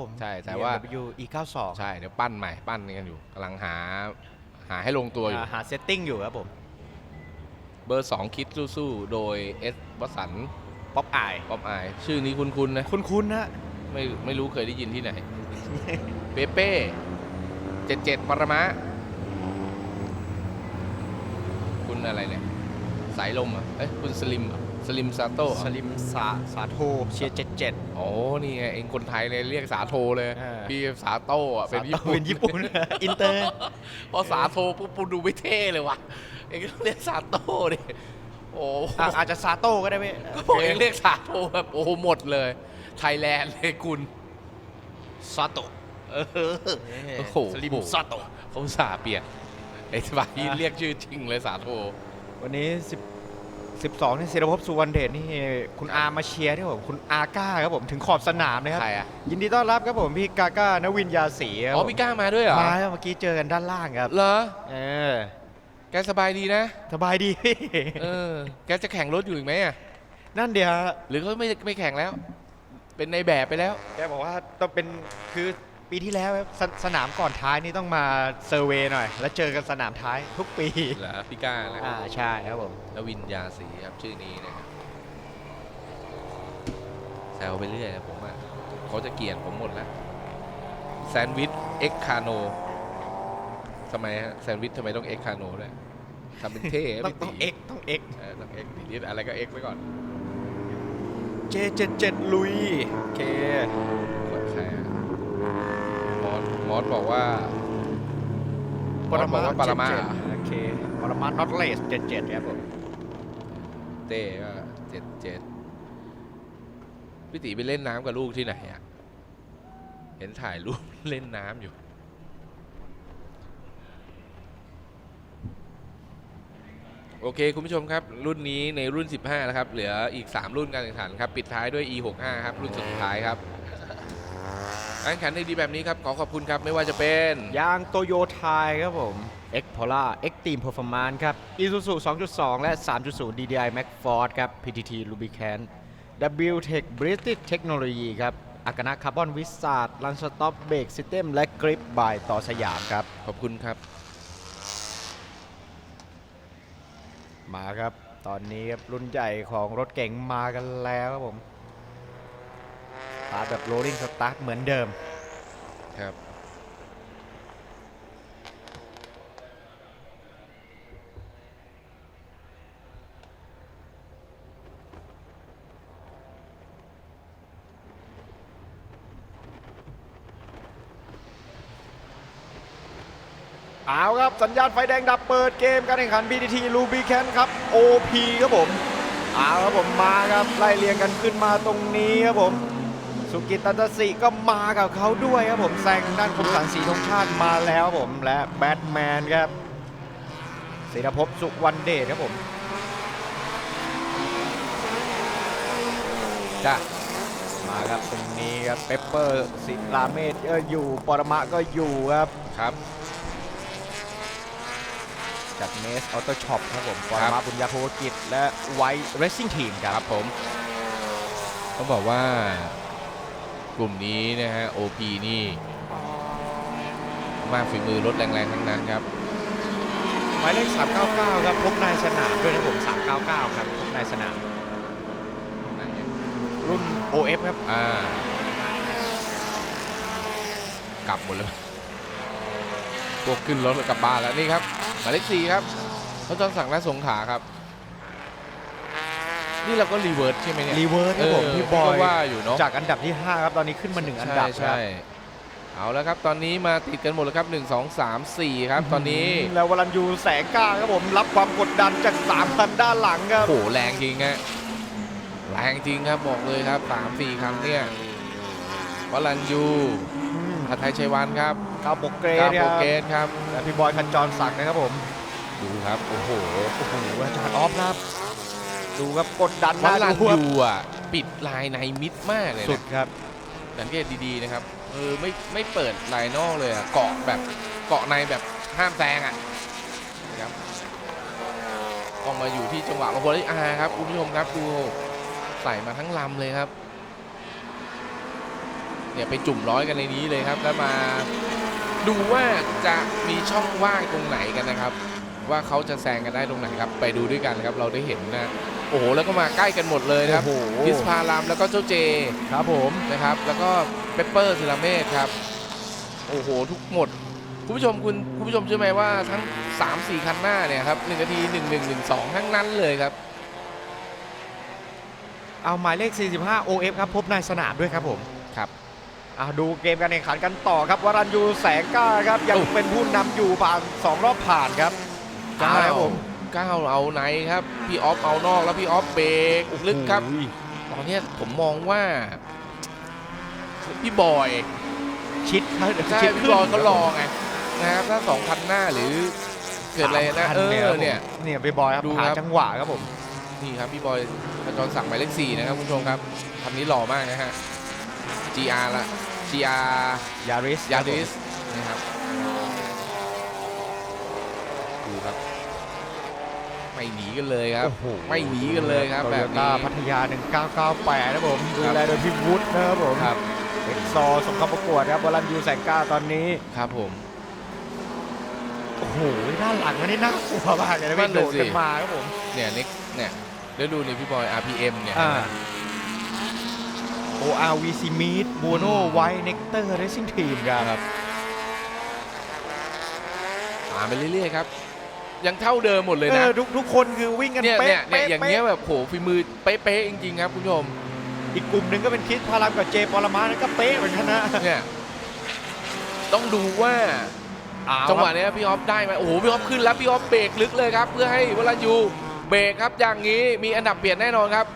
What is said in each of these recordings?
ผมใช่แต่ว่า BMW E92 ใช่เดี๋ยวปั้นใหม่ปั้นกันอยู่กำลังหาหาให้ลงตัวอยู่อ่าหาเซตติ้งอยู่ครับผม เบอร์ 2 คิดสู้ๆ โดยเอสวสันต์ป๊อปอายป๊อปอาย ชื่อนี้คุ้นๆนะ คุณคุณนะ ไม่ไม่รู้เคยได้ยินที่ไหน เปเป้เจ็ดเจ็ดปรมะ คุณอะไรเนี่ย สายลมเหรอะเอ้ยคุณสลิมเหรอส ลิมซาโต้เหรอสลิมสาสาโทเชียร์77โอ้นี่ไงเองคนไทยเลยเรียกสาโทเลย อ่า พี่สาโต้อะเป็นญี่ปุ่นเป็นญี่ปุ่น อินเตอร์ พอสาโทปุ๊บปุ๊บดูไม่เท่เลยว่ะ เองก็เรียกสาโต้ดิโอ้อะอาจจะซาโต้ก็ได้ไหมก็บอกเองเรียกสาโทแบบโอ้โหหมดเลย ไทยแลนด์เลยคุณ ซาโต้เออโอ้โห สลิมซาโต้เขาสาเปลี่ยนไอ้สบายที่อะเรียกชื่อจริงเลยสาโทวันนี้10 12นี่ศิรภพสุวรรณเดชนี่คุณอามาเชียร์ที่ผมคุณอาก้าครับผมถึงขอบสนามเลยครับใครอะยินดีต้อนรับครับผมพี่กาก้านวินยาศรีครับอ๋อผมพี่ก้ามาด้วยเหรอมาครับเมื่อกี้เจอกันด้านล่างครับเหรอเออแกสบายดีนะสบายดีพี่เออแกจะแข่งรถอยู่อีกไหมอะนั่นเดียวหรือเขาไม่ไม่แข่งแล้ว เป็นในแบบไปแล้ว แกบอกว่าต้องเป็นคือ ปีที่แล้วครับสสนามก่อนท้ายนี่ต้องมาเซอร์เวย์หน่อย แล้วเจอกันสนามท้ายทุกปีเหรอพี่ก้านะอ่าใช่ครับผมนวินยาศรีครับชื่อนี้นะครับแซวไปเรื่อยนะผมว่าเขาจะเกลียดผมหมดแล้วแซนด์วิชเอ็กคาโนทำไมฮะแซนด์วิชทำไมต้องเอ็กคาโนด้วยทำเป็นเท่ต้องพี่ต้องเอ็กต้องเอ็กเออต้องเอ็กดิดอะไรก็เอ็กไว้ก่อนเจเจ็ดเจ็ดลุยโอเค ใครอะ มอสมอสบอกว่าปรมาบอกว่าปรมาเจ็ดเจ็ดโอเคปรมาน็อตเลสเจ็ดเจ็ดครับผมเต้ก็เจ็ดเจ็ดพี่ตีไปเล่นน้ำกับลูกที่ไหนอะเห็นถ่ายรูปเล่นน้ำอยู่โอเค คุณผู้ชมครับ รุ่นนี้ในรุ่น 15แล้วครับ เหลืออีก 3 รุ่นการแข่งขันครับ ปิดท้ายด้วย E65 ครับ รุ่นสุดท้ายครับ การแข่งขันดีๆแบบนี้ครับ ขอขอบคุณครับ ไม่ว่าจะเป็นยางโตโยไทยครับผม X Polar X Team Performance ครับ Isuzu 2.2 และ 3.0 DDI Max Force ครับ PTT Lubricant W Tech British Technology ครับอากานะคาร์บอนวิสาดลันสต็อปเบรกซิสเต็มและกริปบายต่อสยามครับ ขอบคุณครับ มาครับ ตอนนี้ครับรุ่นใหญ่ของรถเก๋งมากันแล้วครับผมส ตาร์ทแบบ rolling start เหมือนเดิม ครับ เอาครับสัญญาณไฟแดงดับเปิดเกมการแข่งขัน PTT Lubricant ครับ OP ครับผม เอาครับผมมาครับไล่เรียงกันขึ้นมาตรงนี้ครับผม สุกิตตันตสิก็มากับเขาด้วยครับผมแซงด้านคมสันสีธงชาติมาแล้วครับผมและแบทแมนครับศิรภพสุวรรณเดชครับผมจ้ะมาครับตรงนี้ครับเปปเปอร์ศิลาเมธก็อยู่ปรมะก็อยู่ครับครับจากเนสออโต้ช็อปครับผมปครรับมะบุญญาโภกิจและไวเรสซิ่งทีมคครัรับบผมต้องบอกว่า กลุ่มนี้นะฮะ OP นี่ มากฝีมือรถแรงๆ ทั้งนั้นครับ หมายเลข 399 ครับพบนายสนามด้วยนะผม 399 ครับพบนายสนาม รุ่น OF ครับ อ่า กลับหมดเลยพวกขึ้นรถแล้วกลับบ้านแล้วนี่ครับ หมายเลขสี่ครับเขาจอนสั่งและสงขลาครับ นี่เราก็รีเวิร์สใช่ไหมเนี่ยรีเวิร์สครับผมเออพี่บอยก็ว่าอยู่เนาะจากอันดับที่ 5 ครับ ตอนนี้ขึ้นมา 1 อันดับใช่ครับใช่เอาแล้วครับ ตอนนี้มาติดกันหมดแล้วครับ 1 2 3 4 ครับตอนนี้ แล้ววรันยูแสงกล้าครับผมรับความกดดันจาก3คันด้านหลังครับโอ้โหแรงจริงฮะแรงจริงครับบอกเลยครับสามสี่คันเนี่ยวลันยูพัทไทยชัยวันครับกาวโปกเกรกาสโปครับเกตครับและพี่บอยคันจรศักดิ์นะครับผมดูครับโอ้โหโอ้โหอาจารย์ออฟครับ ดูครับกดดันวน่าลันดูครับยูอะปิดลายในมิดมากเลยสุดนะครับสังเกตดีๆนะครับเออไม่ไม่เปิดลายนอกเลยอะเกาะแบบเกาะในแบบห้ามแซงอะนะครับออกมาอยู่ที่จังหวะบางคนอาครับคุณผู้ชมครับดูใส่มาทั้งลำเลยครับนเนี่ยไปจุ่มร้อยกันในนี้เลยครับ แล้วมาดูว่าจะมีช่องว่างตรงไหนกันนะครับ ว่าเขาจะแซงกันได้ตรงไหนครับ ไปดูด้วยกันครับเราได้เห็นนะ โอ้โหแล้วก็มาใกล้กันหมดเลยนะครับโอ้โห พิสพารามแล้วก็เจ้าเจครับผม นะครับ แล้วก็เปปเปอร์ศิลาเมธครับ โอ้โห ทุกหมด คุณผู้ชมคุณคุณผู้ชมเชื่อไหมว่าทั้ง 3 4 คันหน้าเนี่ยครับ1นาที 1 1 1 2 ทั้งนั้นเลยครับ เอาหมายเลข 45 OF ครับ พบในสนามด้วยครับผมครับอะดูเกมการแข่งขันกันต่อครับวรัญยูแสงกล้าครับ ยังโอ้ เป็นผู้นำอยู่ผ่าน2รอบผ่านครับก้าครับผม ก้าวเอาไหนครับ พี่ออฟเอานอกแล้วพี่ออฟเบรกลึกครับโอ้โหตอนเนี้ยผมมองว่า พี่บอยชิดครับใช่ชิดพี่บอยเขารอไงนะครับถ้าสองคันหน้าหรือเกิดอะไรนะสามเอคัอครับผมเนี่ยเนี่ยพี่บอยครับดูหาครับจังหวะครับผมนี่ครับพี่บอยขจรศักดิ์หมายเลขสี่นะครับคุณผู้ชมครับคันนี้หล่อมากนะฮะ GR ละ GR ยาริสยาริสนะครับดูครับ ไม่หนีกันเลยครับโอ้โหไม่หนีกันเลยครับโตแบโยบต้านี้พัทยา 1998นะครับผมดูครับแลโดยพี่วุฒินะครับผมครับเอ็กซอร์ส่งเข้าประกวดครับวรัญยูแสงกล้าตอนนี้ครับผมโอ้โหด้านหลังอันนี้น่ากลัวมากเลยนะนั่พี่นโดน่ะดสิขึ้นมาครับผมเนี่ยนิกเนี่ยแล้วดูนี่พี่บอย RPM เนี่ยอ่า ORVC Meet Bono White Nectar Racing Team ครับมาไปเรื่อยๆครับ ยังเท่าเดิมหมดเลยเอนะอทุกทุกคนคือวิ่งกันเนี่ยเป๊ะเนี่ยเนี่ยเป๊ะอย่างเงี้ยแบบโหฝีมือเป๊ะๆจริงๆครับคุณผู้ชมอีกกลุ่มหนึ่งก็เป็นคิดพารามกับเจปอลมานั่นก็เป๊ะเหมือนกันนะเนี่ยต้องดูว่าจังหวะเนี้ยพี่ออฟได้ไหมโอ้โหพี่ออฟขึ้นแล้วพี่ออฟเบรกลึกเลยครับ เพื่อให้วรัญยูเบรกครับอย่างนี้มีอันดับเปลี่ยนแน่นอนครับ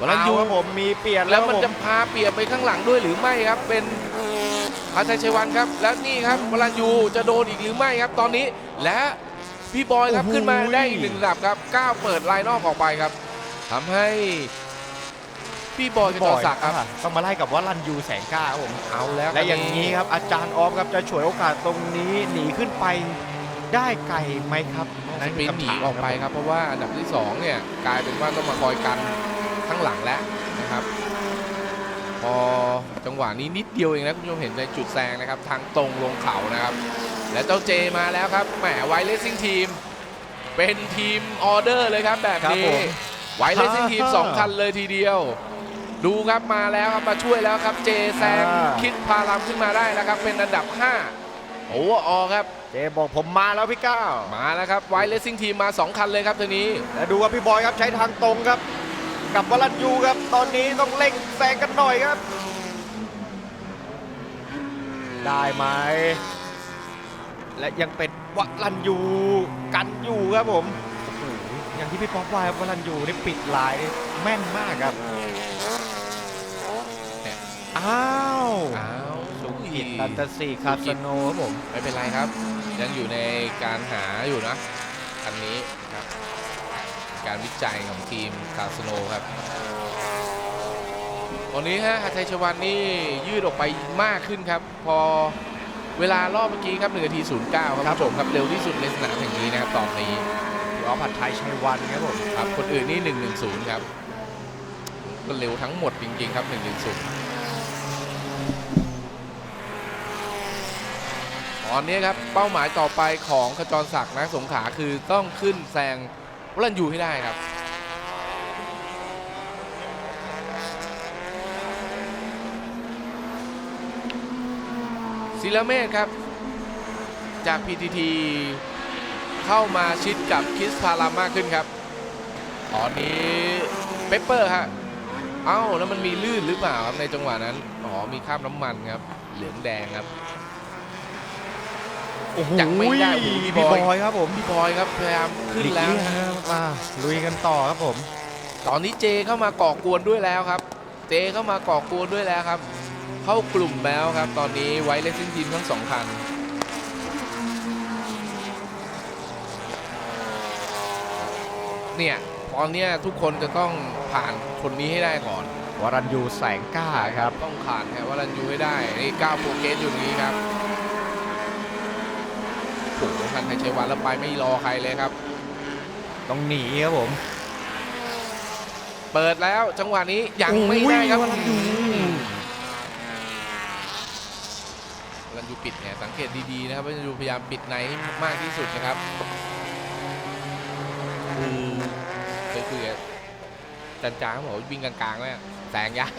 วรัญเอายูครับผมมีเปลี่ยนแล้แล้ววมันผมจะพาเปลี่ยนไปข้างหลังด้วยหรือไม่ครับ เป็นพัชชัยวันครับ แล้วนี่ครับวรัญยูจะโดนอีกหรือไม่ครับ ตอนนี้และ พี่บอยครับขึ้นมาได้อีกหนึ่งระดับครับก้าวเปิดลายนอกออกไปครับทำให้พี่บอยกระจอกศักดิ์ครับอะต้องมาไล่กับว่ารันยูแสงกล้าครับผมเอาแล้วและอย่างนี้ครับอาจารย์ออฟครับจะฉวยโอกาสตรงนี้หนีขึ้นไปได้ไกลไหมครับนั่นคืเป็นคำหนีถามออกไปครับเพราะว่าอันดับที่สองเนี่ยกลายเป็นว่าต้องมาคอยกันข้างหลังแล้วนะครับ พอจังหวะนี้นิดเดียวเองนะคุณผู้ชมเห็นในจุดแซงนะครับ ทางตรงลงเขานะครับ และเจ้าเจมาแล้วครับแหมไวเลสซิ่งทีม เป็นทีมออเดอร์เลยครับแบบครับนี้ผมไวเลสซิ่งทีมสองคันเลยทีเดียว ดูครับมาแล้วครับมาช่วยแล้วครับเจแซงอ่าคิดพารามขึ้นมาได้แล้วครับ เป็นอันดับ 5 โอเวอร์ออครับ เจบอกผมมาแล้วพี่ก้าวมาแล้วครับไวเลสซิ่งทีมมา 2 คันเลยครับทีนี้และดูว่าพี่บอยครับใช้ทางตรงครับ กับวรันยูครับ ตอนนี้ต้องเร่งแซงกันหน่อยครับ ได้ไหม และยังเป็นวรันยูกันอยู่ครับผมโอ้โหอย่างที่พี่ป๊อปว่าครับวรันยูนี่ปิดลายนี่แม่นมากครับเนี่ยอ้าวอ้าวสุผิขีดตันตซีคาสโนครับผมไม่เป็นไรครับ ยังอยู่ในการหาอยู่นะคันนี้ครับ การวิจัยของทีมคาสโนครับตอนนี้ฮะหัตถชัยชวันนี่ยืดออกไปมากขึ้นครับ พอ เวลารอบเมื่อกี้ครับ1นาที 09ครับครับผู้ชมครับเร็วที่สุดในสนามแห่งนี้นะครับตอนนี้พี่ออฟผัดไทยชัยวันครับผมครับคนอื่นนี่ 110 ครับก็เร็วทั้งหมดจริงๆครับ 110 ตอนนี้ครับเป้าหมายต่อไปของขจรศักดิ์นะสงขาคือต้องขึ้นแซงวรันยูให้ได้ครับ ศิลาเมธครับ จาก PTT เข้ามาชิดกับคิสพารามมากขึ้นครับ ตอนนี้เปปเปอร์ฮะ เอ้า แล้วมันมีลื่นหรือเปล่าครับในจังหวะนั้น อ๋อ มีคราบน้ำมันครับ เหลืองแดงครับโอ้โหยังไม่ได้โอ้โหพี่พี่บบออยยครับผมพี่บอยครับพยายามขึ้นหลีกแล้วเลี่ยงนะครับมาลุยกันต่อครับผม ตอนนี้เจเข้ามาก่อกวนด้วยแล้วครับ เจเข้ามาก่อกวนด้วยแล้วครับ เข้ากลุ่มแล้วครับ ตอนนี้ไว้เลสซิ่งทีมทั้งสองคันเนี่ยตอนเนี้ยทุกคนจะต้องผ่านคนนี้ให้ได้ก่อนวรันยูแสงกล้าครับต้องผ่านครับว่ารันยูให้ได้นี่ก้าวโปรเกสอยู่ตรงนี้ครับโอ้โหทันไทยชัยวันแล้วไปไม่รอใครเลยครับ ต้องหนีครับผม เปิดแล้วจังหวะนี้ยังไม่ได้ครับโอ้ยวรัญยู รัน ยูปิดเนี่ยสังเกตดีๆนะครับรันยูพยายามปิดในให้มากที่สุดนะครับคือเคยคุยกับจันจางเขาบอกว่าวิ่งกลางๆเนี่ยแสงยาก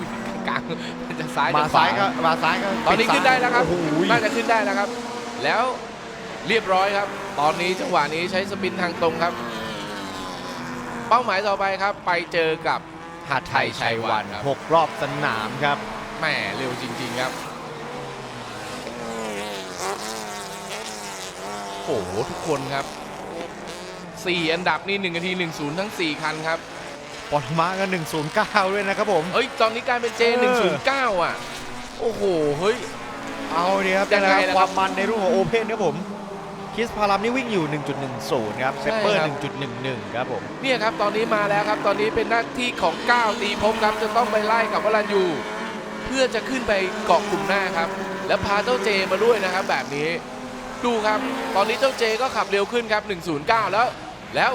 วิ่งกลางๆมันจะซ้ายมาจะขวซ้ายก็มาซ้ายก็ตอนนี้ขึ้นได้แล้วครับโอ้โหน่าจะขึ้นได้แล้วครับ แล้วเรียบร้อยครับ ตอนนี้จังหวะนี้ใช้สปินทางตรงครับ เป้าหมายต่อไปครับ ไปเจอกับ หาดไทยชัยวันครับ หกรอบสนามครับ แหมเร็วจริง ๆ ครับ โอ้โห ทุกคนครับ 4 อันดับนี่1นาที 10 ทั้ง 4 คันครับปอดมากัน109 ด้วยนะครับผมเอ้ย ตอนนี้กลายเป็นเจเออ109 อะ โอ้โห เฮ้ย เอาดีครับยังไงนะครับล่ะคครัวาบมมันในรุ่นของโอเพนครับผมคิสพารัมนี่วิ่งอยู่ 1.10 ครับใช่เปเปอร์ครับ1.11 ครับผม เนี่ยครับ ตอนนี้มาแล้วครับ ตอนนี้เป็นหน้าที่ของก้าวตีพรมครับ จะต้องไปไล่กับวรันยู เพื่อจะขึ้นไปเกาะกลุ่มหน้าครับ แล้วพาเจ้าเจมาด้วยนะครับแบบนี้ ดูครับ ตอนนี้เจ้าเจก็ขับเร็วขึ้นครับ 109 แล้ว แล้ว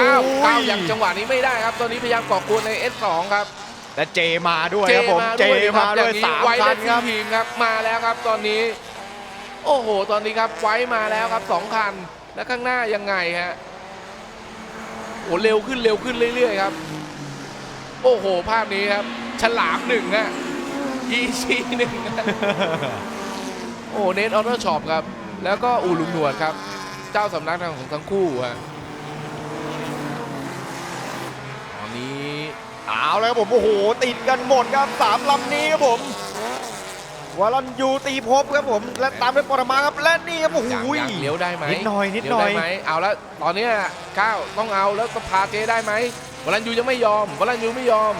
ก้าวโอ้ยก้าวอย่างจังหวะนี้ไม่ได้ครับ ตอนนี้พยายามเกาะกวนใน S2 ครับ และเจมาด้วยเจครับผมมาเจด้วยครัมาบอด้วยย่างนี้สามไว้คัและนทีครับทีมครับมาแล้วครับตอนนี้ โอ้โห ตอนนี้ครับไว้มาแล้วครับสองคันแล้วข้างหน้ายังไงฮะโอ้เร็วขึ้นเร็วขึ้นเรื่อยๆครับ โอ้โห ภาพนี้ครับ ฉลามหนึ่งฮะอีซีหนึ่งฮะโอ้เนทออโต้ช็อปครับ แล้วก็อูลุงหนวดครับ เจ้าสำนักทางของทั้งคู่ฮะตอนนี้เอาแล้วครับผม โอ้โห ติดกันหมดครับสามลำนี้ครับผมวารันยูตีภพครับผม และตามด้วยปรมาครับและนี่ครับโอ้โหอยากอยากเลี้ยวได้ไหมนิดหน่อยนิดเลี้หวน่อยได้ไหมเอาแล้วตอนเนี้ยก้าวต้องเอาแล้วก็พาเจได้ไหมวรันยูยังไม่ยอมวรันยูไม่ยอม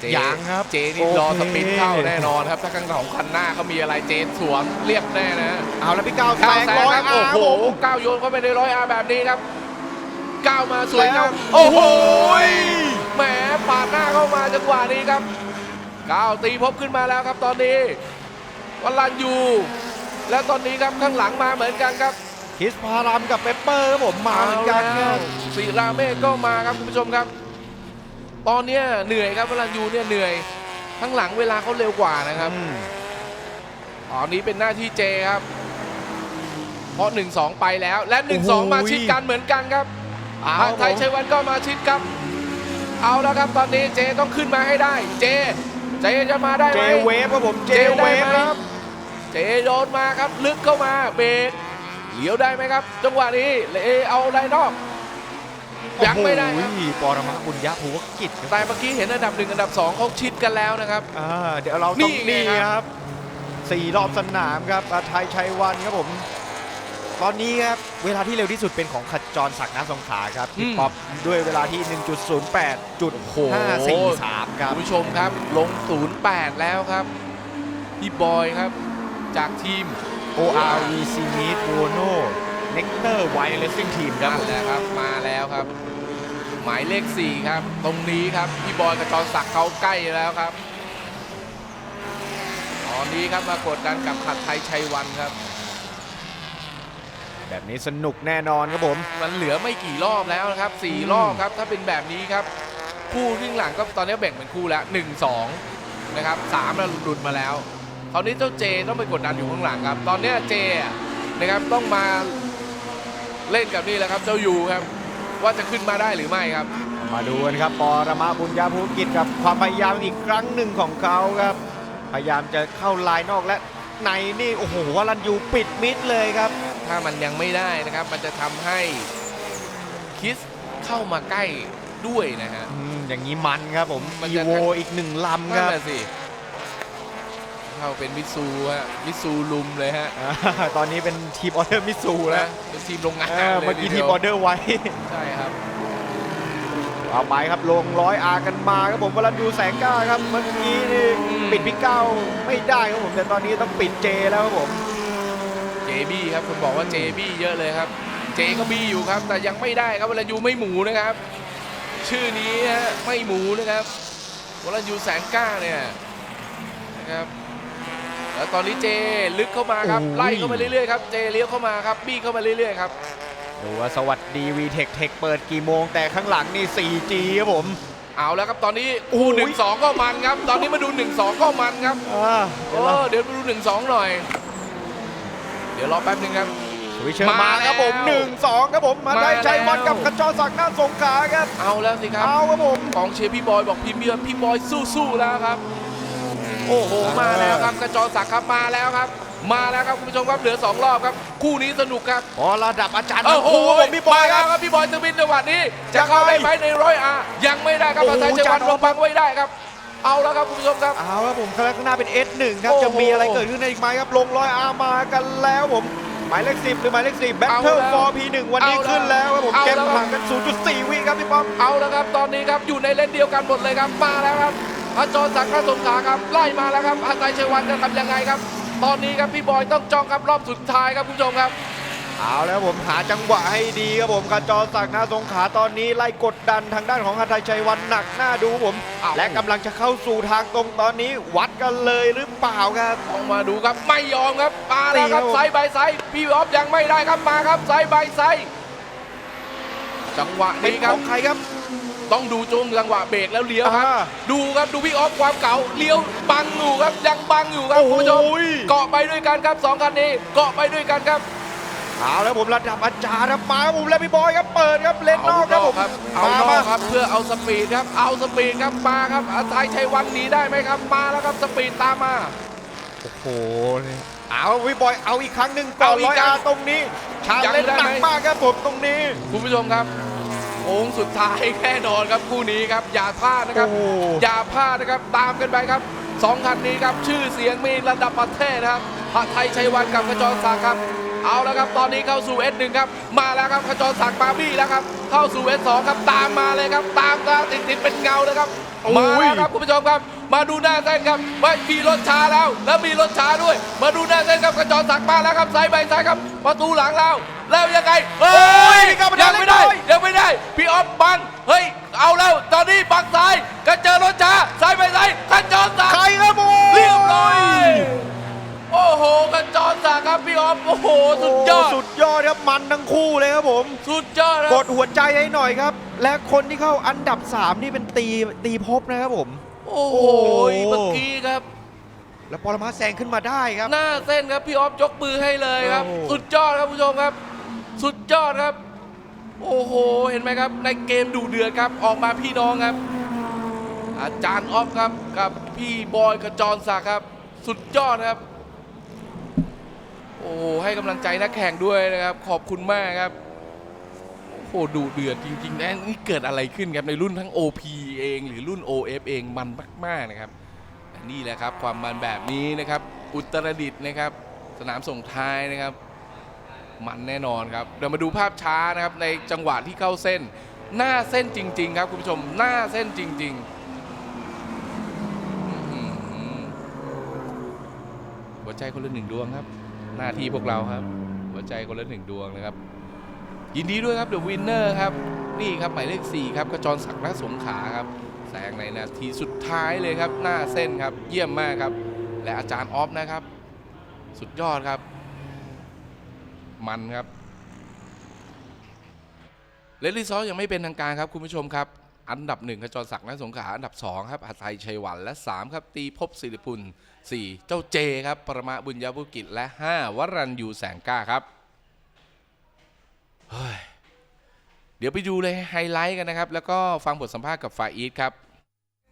เจยังครับเจนี่โอเครอสปินเข้าแน่นอนครับ ถ้าข้างของคันหน้าเขามีอะไรเจสวมเรียบแน่นะ เอาแล้วพี่ก้าวแซก้าวงแซงร้อยครับอาโอ้ร์โหผมก้าวโยนเข้าไปในร้อยอาร์แบบนี้ครับก้าวมาสวยงามแล้วโอ้โหยแหมปาดหน้าเข้ามาจังหวะนี้ครับก้าวตีพบขึ้นมาแล้วครับตอนนี้วรันยูแล้วตอนนี้ครับข้างหลังมาเหมือนกันครับคิสพารามกับเปปเปอร์ครับผมมาเหมือนกันคแล้รัวบศิราเมฆก็มาครับคุณผู้ชมครับ ตอนเนี้ยเหนื่อยครับวรันยูเนี่ยเหนื่อยข้างหลังเวลาเขาเร็วกว่านะครับอืมตอนนี้เป็นหน้าที่เจครับ เพราะ 1-2 ไปแล้ว และโอ้โห1-2 มาชิดกันเหมือนกันครับเอาทางไทยชัยวันก็มาชิดครับ เอาแล้วครับตอนนี้เจต้องขึ้นมาให้ได้ เจ เจจะมาได้เจไหมเวฟครับผมเจเจเวได้ฟไหมครับ เจโดนมาครับลึกเข้ามาเบรกเลี้ยวได้ไหมครับ จังหวะนี้เลเอาไดนอก ยังไม่ได้ครับ โอ้โหปรมาบุญยะภูวกิจครับแต่เมื่อกี้เห็นอันดับหนึ่งอันดับสองเขาชิดกันแล้วนะครับ อ่าเดี๋ยวเรานี่ต้องไงนี่ครับ ครับสี่รอบสนามครับอาไทยชัยวันครับผม ตอนนี้ครับ เวลาที่เร็วที่สุดเป็นของขจรศักดิ์น้ำสงขลาครับพี่ป๊อปด้วยเวลาที่ 1.08.543 ครับ คุณผู้ชมครับลง 08 แล้วครับพี่บอยครับ จากทีม ORVC Meet b r u n o Nectar White Racing Team ครับนั่นแหละครับมาแล้วครับ หมายเลข 4 ครับ ตรงนี้ครับ พี่บอยกับจอศักดิ์เขาใกล้แล้วครับ ตอนนี้ครับมากดดันกับขัดไทยชัยวันครับ แบบนี้สนุกแน่นอนครับผม มันเหลือไม่กี่รอบแล้วนะครับอืม4รอบครับ ถ้าเป็นแบบนี้ครับ คู่ครึ่งหลังก็ตอนนี้แบ่งเป็นคู่แล้ว1 2นะครับ3เราหลุดมาแล้วคราวนี้เจ้าเจต้องไปกดดันอยู่ข้างหลังครับ ตอนเนี้ยเจอะนะครับต้องมา เล่นกับนี่แหละครับเจ้ายูครับ ว่าจะขึ้นมาได้หรือไม่ครับ มาดูกันครับปรมาบุญญาภูกิจกับความพยายามอีกครั้งหนึ่งของเขาครับ พยายามจะเข้าลายนอกและในนี่โอ้โหวารันยูปิดมิดเลยครับ ถ้ามันยังไม่ได้นะครับ มันจะทำให้คิสเข้ามาใกล้ด้วยนะฮะ อืมอย่างนี้มันครับผมมันอีจะ โวอีกหนึ่งลำคนั่นรับ แหละสิ เข้าเป็นมิตซูฮะมิตซูลุมเลยฮะอ่าตอนนี้เป็นทีมออเดอร์มิสูนะแล้วเป็นทีมโรงงานเออลยเมื่อกี้ดีทีดีมยวออเดอร์ไว้ ใช่ครับ เอาไปครับลงร้อยอากันมาครับผมวรันยูแสงกล้าครับเมื่อกี้นี่อืม ปิดพี่เก้าไม่ได้ครับผมแต่ตอนนี้ต้องปิดเจแล้วครับผมเจบี้ครับคุณบอกว่าเจบี้เยอะเลยครับ เจก็บี้อยู่ครับ แต่ยังไม่ได้ครับวรันยูไม่หมูนะครับ ชื่อนี้ฮะไม่หมูนะครับวรันยูแสนก้าเนี่ยนะครับ แล้วตอนนี้เจลึกเข้ามาครับ โอ้ยไล่เข้ามาเรื่อยๆครับ เจเลี้ยวเข้ามาครับ บี้เข้ามาเรื่อยๆครับ ดูว่าสวัสดีวีเทคเทคเปิดกี่โมงแต่ข้างหลังนี่ 4G ครับผม เอาแล้วครับตอนนี้คู่โอ้ยหนึ่งสองก็มันครับ ตอนนี้มาดูหนึ่งสองก็มันครับ อ่าเออเดี๋ยวมาดูหนึ่งสองหน่อย เดี๋ยวรอแป๊บหนึงครับ สวิชเชอร์มามาแล้วครับผมหนึ่งสองครับผมมามาได้ชัยวันแล้วกับกระจรศักดิ์หน้าสงขลาครับเอาแล้วสิครับเอาครับผม กองเชียร์พี่บอยบอกพี่เบียร์พี่บอยสู้ๆแล้วครับ โอ้โหมาแล้วครับกระจรศักดิ์ครับมาแล้วครับ มาแล้วครับคุณผู้ชมครับเหลือสองรอบครับ คู่นี้สนุกครับอ๋อระดับอาจารย์โอ้ทั้งโหคู่ครับผมพี่บอยมาคแล้รัวบครับพี่บอยสวินจังหวะนี้ จะเข้ายังไงได้ไหมในร้อยอายังไม่ได้ครับโอ้อาโหศัยจังหวัดจัดลงบังไว้ได้ครับ เอาแล้วครับคุณผู้ชมครับเอาครับผมข้างหน้าเป็น S1 ครับโอ้โหจะมีอะไรเกิดขึ้นในอีกไหมครับลงรอยอามากันแล้วผมหมายเลข10หรือหมายเลข4แบทเทิลเอาแล้วฟอร์พีหนึ่งวันนี้เอาแล้วขึ้นแล้วครับผมเอาเกมแล้วห่างกัน 0.4 วิครับพี่ป้อมเอาแล้วครับตอนนี้ครับอยู่ในเลนเดียวกันหมดเลยครับมาแล้วครับ อาจรศักดิ์ข้าสงขลาครับไล่มาแล้วครับอาศัยชัยวันจะทำยังไงครับ ตอนนี้ครับพี่บอยต้องจ้องครับรอบสุดท้ายครับคุณผู้ชมครับเอาแล้วผมหาจังหวะให้ดีครับผมกระจรศักดิ์หน้าสงขลาตอนนี้ไล่กดดันทางด้านของฮัทไทยชัยวันหนักหน้าดูผมเอาและกำลังจะเข้าสู่ทางตรงตอนนี้ วัดกันเลยหรือเปล่าครับต้องมาดูครับไม่ยอมครับมาแล้วครับตีครับผมไซด์บายไซด์พี่ออฟยังไม่ได้ครับมาครับไซด์บายไซด์จังหวะเป็นนี้ขครับองใครครับ ต้องดูจงจังหวะเบรกแล้วเลี้ยวครับ อ่าดูครับดูพี่ออฟความเก่าเลี้ยวบังอยู่ครับยังบังอยู่ครับโอ้โหคุณผู้ชมเกาะไปด้วยกันครับสองคันนี้เกาะไปด้วยกันครับ เอาแล้วผมระดับอาจารย์ครับมาครับผมและพี่บอยครับเปิดครับเลนนอกครับผมเอามานอมากครับเพื่อเอาสปีดครับ เอาสปีดครับมาครับอาศัยชัยวันหนีได้ไหมครับ มาแล้วครับสปีดตามมา โอ้โหเอาพี่บอยเอาอีกครั้งหนึ่งก่อนเอาอีร้กอยครั้อางตรงนี้ชายังเลนได้หนัไหมกมากครับผมตรงนี้ คุณผู้ชมครับโค้งสุดท้ายแน่นอนครับคู่นี้ครับอย่าพลาดนะครับโอ้โหอย่าพลาดนะครับตามกันไปครับสองคันนี้ครับชื่อเสียงมีระดับประเทศนะครับพระไทยชัยวันกับขจรศักดิ์ครับ เอาแล้วครับตอนนี้เข้าสู่ S1 ครับมาแล้วครับขจรศักดิ์มาบี้แล้วครับเข้าสู่ S2 ครับตามมาเลยครับ ตามตาติดติดๆเป็นเงาเลยครับโอ้ยมาแล้วครับคุณผู้ชมครับ มาดูหน้าเส้นครับว่ามีรถช้าแล้ว แล้วมีรถช้าด้วย มาดูหน้าเส้นครับขจรศักดิ์มาแล้วครับซ้ายไปซ้ายครับประตูหลังแล้ว แล้วยังไงเฮ้ยมีการประทะยังไม่ได้เล็กน้อยยังไม่ได้พี่ออฟบังเฮ้ยเอาแล้วตอนนี้บังซ้ายก็เจอรถช้าซ้ายไปซ้ายขันจรศักใครดิ์ครับผมเรียบร้อยโอ้โหขันจรศักดิ์ครับพี่ออฟโอ้โหสุดยอดโสุดยอดครับมันทั้งคู่เลยครับผม สุดยอดคกรับดหัวใจให้หน่อยครับ และคนที่เข้าอันดับ 3 นี่เป็นตีตีภพนะครับผมโอ้โหโอ้โหเมื่อกี้ครับ แล้วปรมาแซงขึ้นมาได้ครับ หน้าเส้นครับพี่ออฟยกมือให้เลยครับ โอ้โห สุดยอดครับผู้ชมครับ สุดยอดครับ โอ้โห เห็นไหมครับ ในเกมดูเดือดครับ ออกมาพี่น้องครับ อาจารย์ออฟครับ กับพี่บอยกับจรศักดิ์ครับ สุดยอดครับ โอ้โหให้กำลังใจนักแข่งด้วยนะครับ ขอบคุณมากครับ โอ้โหดูเดือดจริงๆนะนี่เกิดอะไรขึ้นครับในรุ่นทั้ง OP เอง หรือรุ่น OF เองมันมากๆนะครับนี่แหละครับ ความมันแบบนี้นะครับ อุตรดิตถ์นะครับ สนามส่งท้ายนะครับ มันแน่นอนครับ เดี๋ยวมาดูภาพช้านะครับในจังหวะที่เข้าเส้น หน้าเส้นจริง ๆ ครับคุณผู้ชมหน้าเส้นจริง ๆ หัวใจคนละหนึ่งดวงครับ หน้าที่พวกเราครับ หัวใจคนละหนึ่งดวงนะครับ ยินดีด้วยครับเดอะวินเนอร์ครับนี่ครับหมายเลข4ครับกระจรศักดิ์นักสงขาครับแซงในนาทีสุดท้ายเลยครับ หน้าเส้นครับ เยี่ยมมากครับ และอาจารย์ออฟนะครับ สุดยอดครับ มันครับเลดลี่ซอยังไม่เป็นทางการครับคุณผู้ชมครับ อันดับหนึ่งขจรศักดิ์นักสงขาอันดับสองครับอาไทยชัยวันและสามครับ ตีภพศิริพุลสี่เจ้าเจครับ ประมาบุญญาบุกิจและห้าวรันยูแสงก้าครับเฮ้ยเดี๋ยวไปดูเลยไฮไลท์กันนะครับ แล้วก็ฟังบทสัมภาษณ์กับฝ่ายอีทครับ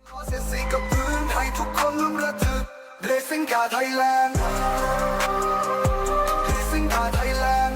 ขอเสียสีกับพื้นให้ทุกคนลุ้นระทึกเรซิ่งกาไทยแลนด์